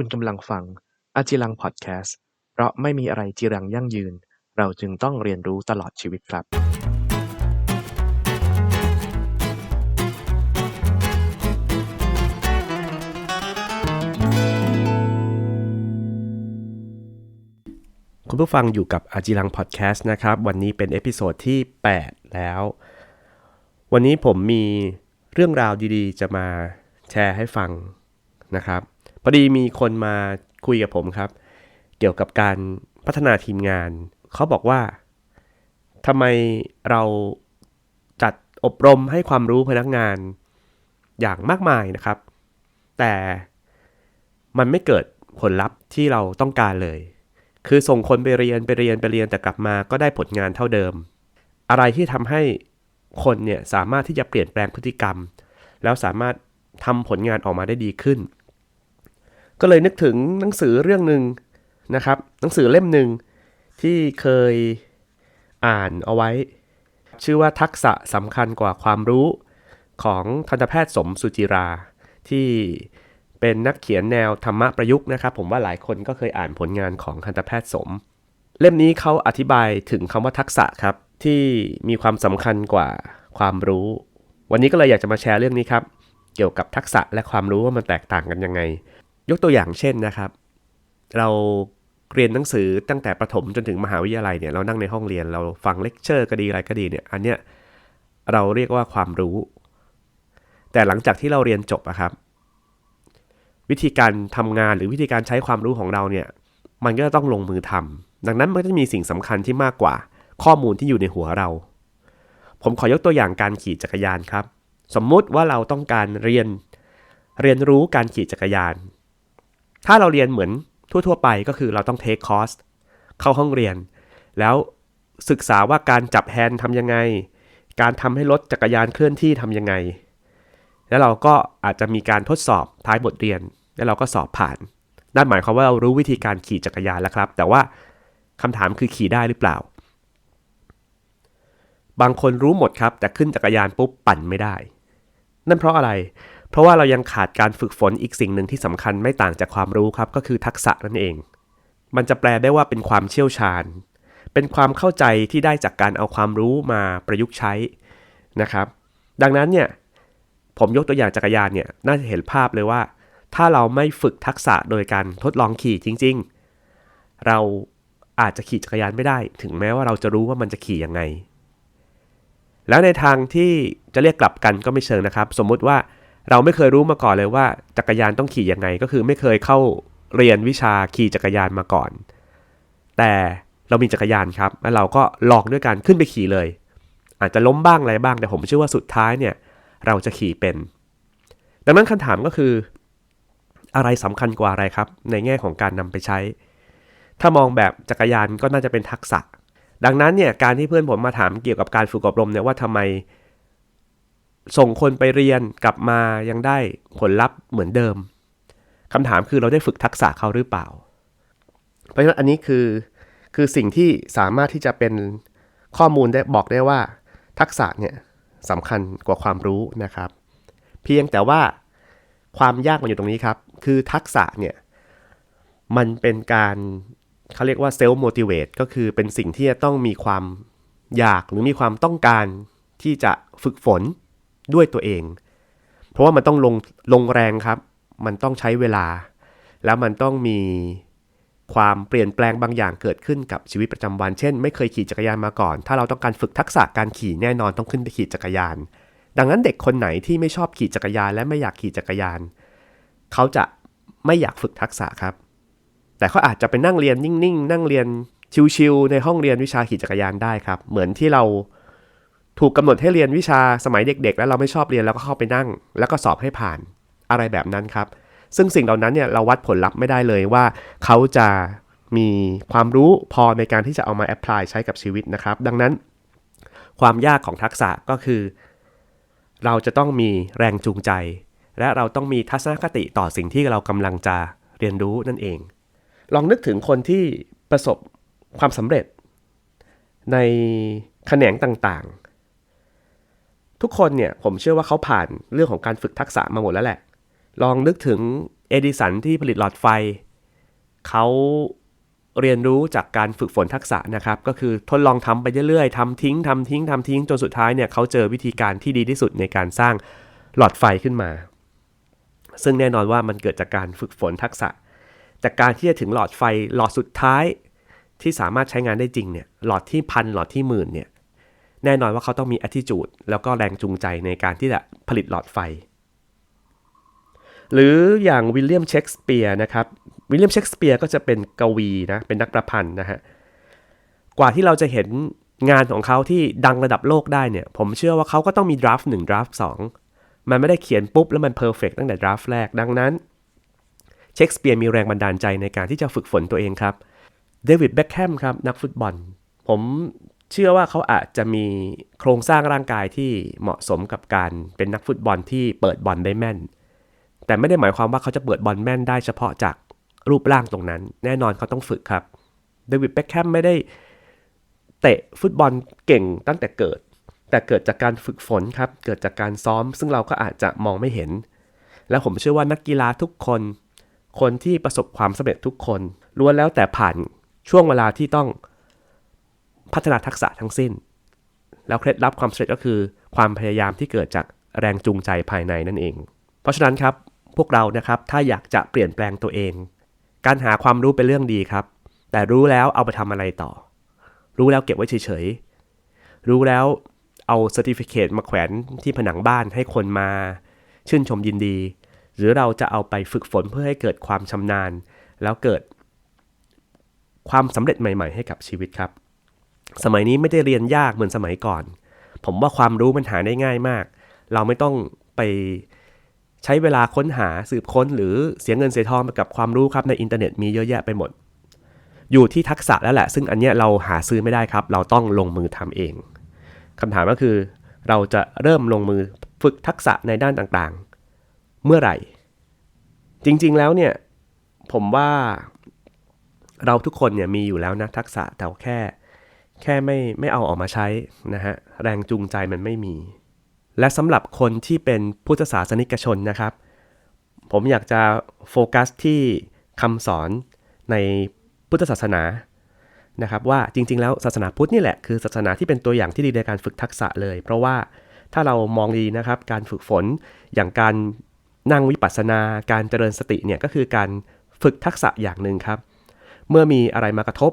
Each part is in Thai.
คุณกำลังฟังอาจิรังพอดแคสต์ เพราะไม่มีอะไรจีรังยั่งยืน เราจึงต้องเรียนรู้ตลอดชีวิตครับคุณผู้ฟังอยู่กับอาจิรังพอดแคสต์นะครับ วันนี้เป็นเอพิโซดที่ 8 แล้ว วันนี้ผมมีเรื่องราวดีๆ จะมาแชร์ให้ฟังนะครับ พอดีมีคนมาคุยกับผมครับ เกี่ยวกับการพัฒนาทีมงาน เขาบอกว่าทำไมเราจัดอบรมให้ความรู้พนักงานอย่างมากมายนะครับ แต่มันไม่เกิดผลลัพธ์ที่เราต้องการเลย คือส่งคนไปเรียนไปเรียนไปเรียนแต่กลับมาก็ได้ผลงานเท่าเดิม อะไรที่ทำให้คนเนี่ยสามารถที่จะเปลี่ยนแปลงพฤติกรรม แล้วสามารถทำผลงานออกมาได้ดีขึ้น ก็เลยนึกถึงหนังสือเรื่องหนึ่งนะครับ หนังสือเล่มหนึ่งที่เคยอ่านเอาไว้ ชื่อว่าทักษะสำคัญกว่าความรู้ของทันตแพทย์สมสุจิรา ที่เป็นนักเขียนแนวธรรมะประยุกต์นะครับ ผมว่าหลายคนก็เคยอ่านผลงานของทันตแพทย์สม เล่มนี้เขาอธิบายถึงคำว่าทักษะครับ ที่มีความสำคัญกว่าความรู้ วันนี้ก็เลยอยากจะมาแชร์เรื่องนี้ครับ เกี่ยวกับทักษะและความรู้ว่ามันแตกต่างกันยังไง ยกตัวอย่างเช่นนะครับ เราเรียนหนังสือตั้งแต่ประถมจนถึงมหาวิทยาลัยเนี่ยเรานั่งในห้องเรียนเราฟังเลคเชอร์ก็ดีอะไรก็ดีเนี่ยอันเนี้ยเราเรียกว่าความรู้ แต่หลังจากที่เราเรียนจบอะครับ วิธีการทำงานหรือวิธีการใช้ความรู้ของเราเนี่ยมันก็จะต้องลงมือทำดังนั้นมันก็จะมีสิ่งสำคัญที่มากกว่า ข้อมูลที่อยู่ในหัวเรา ผมขอยกตัวอย่างการขี่จักรยานครับ สมมุติว่าเราต้องการเรียนเรียนรู้การขี่จักรยาน ถ้าเราเรียนเหมือนทั่ว ๆ ไปก็คือเราต้องเทคคอร์สเข้าห้องเรียน แล้วศึกษาว่าการจับแฮนด์ทำยังไง การทำให้รถจักรยานเคลื่อนที่ทำยังไง แล้วเราก็อาจจะมีการทดสอบท้ายบทเรียน แล้วเราก็สอบผ่าน นั่นหมายความว่าเรารู้วิธีการขี่จักรยานแล้วครับ แต่ว่าคำถามคือขี่ได้หรือเปล่า บางคนรู้หมดครับ แต่ขึ้นจักรยานปุ๊บปั่นไม่ได้ นั่นเพราะอะไร เพราะว่าเรายังขาดการฝึกฝนอีกสิ่งหนึ่งที่สำคัญไม่ต่างจากความรู้ครับ ก็คือทักษะนั่นเอง มันจะแปลได้ว่าเป็นความเชี่ยวชาญ เป็นความเข้าใจที่ได้จากการเอาความรู้มาประยุกต์ใช้นะครับ ดังนั้นเนี่ยผมยกตัวอย่างจักรยานเนี่ยน่าจะเห็นภาพเลยว่า ถ้าเราไม่ฝึกทักษะโดยการทดลองขี่จริง ๆ เราอาจจะขี่จักรยานไม่ได้ ถึงแม้ว่าเราจะรู้ว่ามันจะขี่ยังไง แล้วในทางที่จะเรียกกลับกันก็ไม่เชิงนะครับ สมมุติว่า เราไม่เคยรู้มาก่อนเลยว่าจักรยานต้องขี่ยังไง ก็คือไม่เคยเข้าเรียนวิชาขี่จักรยานมาก่อน แต่เรามีจักรยานครับ แล้วเราก็ลองด้วยการขึ้นไปขี่เลย อาจจะล้มบ้างอะไรบ้าง แต่ผมเชื่อว่าสุดท้ายเนี่ย เราจะขี่เป็น ดังนั้นคำถามก็คือ อะไรสำคัญกว่าอะไรครับ ในแง่ของการนำไปใช้ ถ้ามองแบบจักรยานก็น่าจะเป็นทักษะ ดังนั้นเนี่ยการที่เพื่อนผมมาถามเกี่ยวกับการฝึกอบรมเนี่ยว่าทำไม ส่งคนไปเรียนกลับมายังได้ผลลัพธ์เหมือนเดิมคำถามคือเราได้ฝึกทักษะเขาหรือเปล่า เพราะฉะนั้นอันนี้คือคือสิ่งที่สามารถที่จะเป็นข้อมูลได้บอกได้ว่า ทักษะเนี่ยสำคัญกว่าความรู้นะครับ เพียงแต่ว่าความยากมันอยู่ตรงนี้ครับ คือทักษะเนี่ยมันเป็นการเขาเรียกว่าเซลฟ์โมติเวตก็คือเป็นสิ่งที่จะต้องมีความอยากหรือมีความต้องการที่จะฝึกฝน ด้วยตัวเอง เพราะว่ามันต้องลงลงแรงครับ มันต้องใช้เวลา แล้วมันต้องมีความเปลี่ยนแปลงบางอย่างเกิดขึ้นกับชีวิตประจำวัน เช่น ไม่เคยขี่จักรยานมาก่อน ถ้าเราต้องการฝึกทักษะการขี่แน่นอนต้องขึ้นไปขี่จักรยาน ดังนั้นเด็กคนไหนที่ไม่ชอบขี่จักรยานและไม่อยากขี่จักรยาน เขาจะไม่อยากฝึกทักษะครับ แต่เขาอาจจะไปนั่งเรียนนิ่งๆ นั่งเรียนชิวๆในห้องเรียนวิชาขี่จักรยานได้ครับ เหมือนที่เรา ถูกกำหนดให้เรียนวิชาสมัยเด็ก ๆ แล้วเราไม่ชอบเรียนแล้วก็เข้าไปนั่ง แล้วก็สอบให้ผ่านอะไรแบบนั้นครับ ซึ่งสิ่งเหล่านั้นเนี่ยเราวัดผลลัพธ์ไม่ได้เลยว่า เขาจะมีความรู้พอในการที่จะเอามาแอพพลายใช้กับชีวิตนะครับ ดังนั้น ความยากของทักษะก็คือ เราจะต้องมีแรงจูงใจ และเราต้องมีทัศนคติต่อสิ่งที่เรากำลังจะเรียนรู้นั่นเอง ลองนึกถึงคนที่ประสบความสำเร็จ ในแขนงต่างๆ ทุกคนเนี่ยผมเชื่อว่าเขาผ่านเรื่องของการฝึกทักษะมาหมดแล้วแหละ ลองนึกถึงเอดิสันที่ผลิตหลอดไฟ เขาเรียนรู้จากการฝึกฝนทักษะนะครับ ก็คือทดลองทำไปเรื่อยๆทำทิ้งทำทิ้งทำทิ้งจนสุดท้ายเนี่ยเขาเจอวิธีการที่ดีที่สุดในการสร้างหลอดไฟขึ้นมา ซึ่งแน่นอนว่ามันเกิดจากการฝึกฝนทักษะจากการที่จะถึงหลอดไฟหลอดสุดท้ายที่สามารถใช้งานได้จริงเนี่ยหลอดที่พันหลอดที่หมื่นเนี่ย แน่นอนว่าเขาต้องมี attitude แล้วก็แรงจูงใจในการที่จะผลิตหลอดไฟ หรืออย่างวิลเลียมเชกสเปียร์นะครับ วิลเลียมเชกสเปียร์ก็จะเป็นกวีนะ เป็นนักประพันธ์นะฮะ กว่าที่เราจะเห็นงานของเขาที่ดังระดับโลกได้เนี่ย ผมเชื่อว่าเขาก็ต้องมีดราฟต์หนึ่งดราฟต์สองมันไม่ได้เขียนปุ๊บแล้วมันเพอร์เฟกตั้งแต่ดราฟต์แรก ดังนั้นเชกสเปียร์มีแรงบันดาลใจในการที่จะฝึกฝนตัวเองครับ เดวิด เบ็คแฮมครับ นักฟุตบอล ผม เชื่อว่าเขาอาจจะมีโครงสร้างร่างกายที่เหมาะสมกับการเป็นนักฟุตบอลที่เปิดบอลได้แม่น แต่ไม่ได้หมายความว่าเขาจะเปิดบอลแม่นได้เฉพาะจากรูปร่างตรงนั้น แน่นอนเขาต้องฝึกครับเดวิดเบ็คแฮมไม่ได้เตะฟุตบอลเก่งตั้งแต่เกิด แต่เกิดจากการฝึกฝนครับ เกิดจากการซ้อม ซึ่งเราก็อาจจะมองไม่เห็น และผมเชื่อว่านักกีฬาทุกคน คนที่ประสบความสำเร็จทุกคนล้วนแล้วแต่ผ่านช่วงเวลาที่ต้อง พัฒนาทักษะทั้งสิ้น แล้วเคล็ดลับความสำเร็จก็คือ ความพยายามที่เกิดจากแรงจูงใจภายในนั่นเอง เพราะฉะนั้นครับพวกเรานะครับถ้าอยากจะเปลี่ยนแปลงตัวเอง การหาความรู้เป็นเรื่องดีครับ แต่รู้แล้วเอาไปทำอะไรต่อ รู้แล้วเก็บไว้เฉยๆ รู้แล้วเอาเซอร์ติฟิเคตมาแขวนที่ผนังบ้านให้คนมา ชื่นชมยินดี หรือเราจะเอาไปฝึกฝนเพื่อให้เกิดความชำนาญ แล้วเกิดความสำเร็จใหม่ ๆ ให้กับชีวิตครับ สมัยนี้ไม่ได้เรียนยากเหมือนสมัยก่อน ผมว่าความรู้มันหาได้ง่ายมาก เราไม่ต้องไปใช้เวลาค้นหาสืบค้น หรือเสียเงินเสียทองไปกับความรู้ครับในอินเทอร์เน็ตมีเยอะแยะไปหมด อยู่ที่ทักษะแล้วแหละ ซึ่งอันเนี้ยเราหาซื้อไม่ได้ครับ เราต้องลงมือทำเองคำถามก็คือ เราจะเริ่มลงมือฝึกทักษะในด้านต่างๆ เมื่อไหร่ จริงๆแล้วเนี่ยผมว่าเราทุกคนเนี่ยมีอยู่แล้วนะทักษะแต่แค่ แค่ไม่ไม่เอาออกมาใช้นะฮะแรงจูงใจมันไม่มี และสำหรับคนที่เป็นพุทธศาสนิกชนนะครับ ผมอยากจะโฟกัสที่คำสอนในพุทธศาสนานะครับว่าจริงๆ แล้วศาสนาพุทธนี่แหละคือศาสนาที่เป็นตัวอย่างที่ดีในการฝึกทักษะเลย เพราะว่าถ้าเรามองดีนะครับการฝึกฝนอย่างการนั่งวิปัสสนา การเจริญสติเนี่ยก็คือการฝึกทักษะอย่างหนึ่งครับ เมื่อมีอะไรมากระทบ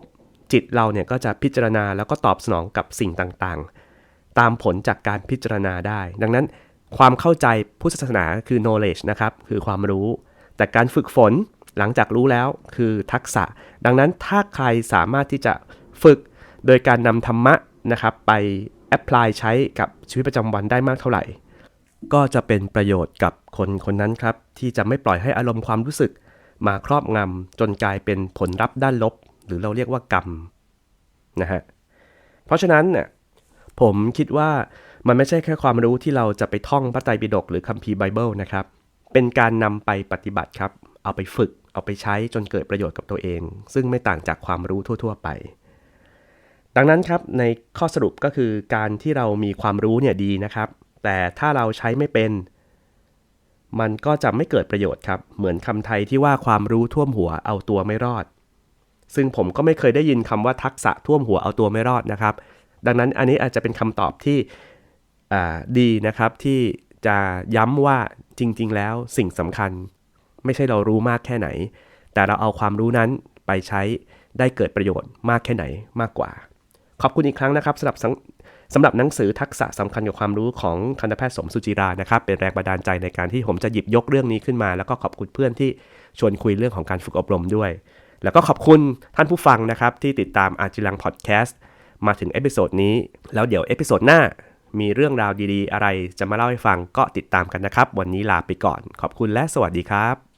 จิตเราเนี่ยก็จะพิจารณาแล้วก็ตอบสนองกับสิ่งต่างๆ ตามผลจากการพิจารณาได้ ดังนั้นความเข้าใจพุทธศาสนาคือ knowledge นะครับ คือความรู้ แต่การฝึกฝนหลังจากรู้แล้วคือทักษะ ดังนั้นถ้าใครสามารถที่จะฝึกโดยการนำธรรมะนะครับ ไปแอพพลายใช้กับชีวิตประจำวันได้มากเท่าไหร่ ก็จะเป็นประโยชน์กับคนคนนั้นครับ ที่จะไม่ปล่อยให้อารมณ์ความรู้สึก มาครอบงำจนกลายเป็นผลลัพธ์ด้านลบ หรือเราเรียกว่ากรรมนะฮะเพราะฉะนั้นเนี่ยผมคิดว่ามันไม่ใช่แค่ความรู้ที่เราจะไปท่องพระไตรปิฎกหรือคัมภีร์ไบเบิลนะครับ เป็นการนำไปปฏิบัติครับ เอาไปฝึก เอาไปใช้จนเกิดประโยชน์กับตัวเอง ซึ่งไม่ต่างจากความรู้ทั่ว ๆ ไป ดังนั้นครับในข้อสรุปก็คือการที่เรามีความรู้เนี่ยดีนะครับ แต่ถ้าเราใช้ไม่เป็น มันก็จะไม่เกิดประโยชน์ครับ เหมือนคำไทยที่ว่าความรู้ท่วมหัวเอาตัวไม่รอด ซึ่งผมก็ไม่เคยได้ยินคำว่าทักษะท่วมหัวเอาตัวไม่รอดนะครับ ดังนั้นอันนี้อาจจะเป็นคำตอบที่ดีนะครับที่จะย้ำว่าจริง ๆ แล้วสิ่งสำคัญ ไม่ใช่เรารู้มากแค่ไหน แต่เราเอาความรู้นั้นไปใช้ได้เกิดประโยชน์มากแค่ไหนมากกว่า ขอบคุณอีกครั้งนะครับสำหรับสำหรับหนังสือทักษะสำคัญกับความรู้ของทันตแพทย์สมสุจิรานะครับ เป็นแรงบันดาลใจในการที่ผมจะหยิบยกเรื่องนี้ขึ้นมา แล้วก็ขอบคุณเพื่อนที่ชวนคุยเรื่องของการฝึกอบรมด้วย แล้วก็ขอบคุณท่านผู้ฟังนะครับ ที่ติดตามอาจิลังพอดแคสต์มาถึงเอพิโซดนี้ แล้วเดี๋ยวเอพิโซดหน้ามีเรื่องราวดีๆ อะไรจะมาเล่าให้ฟังก็ติดตามกันนะครับ วันนี้ลาไปก่อน ขอบคุณและสวัสดีครับ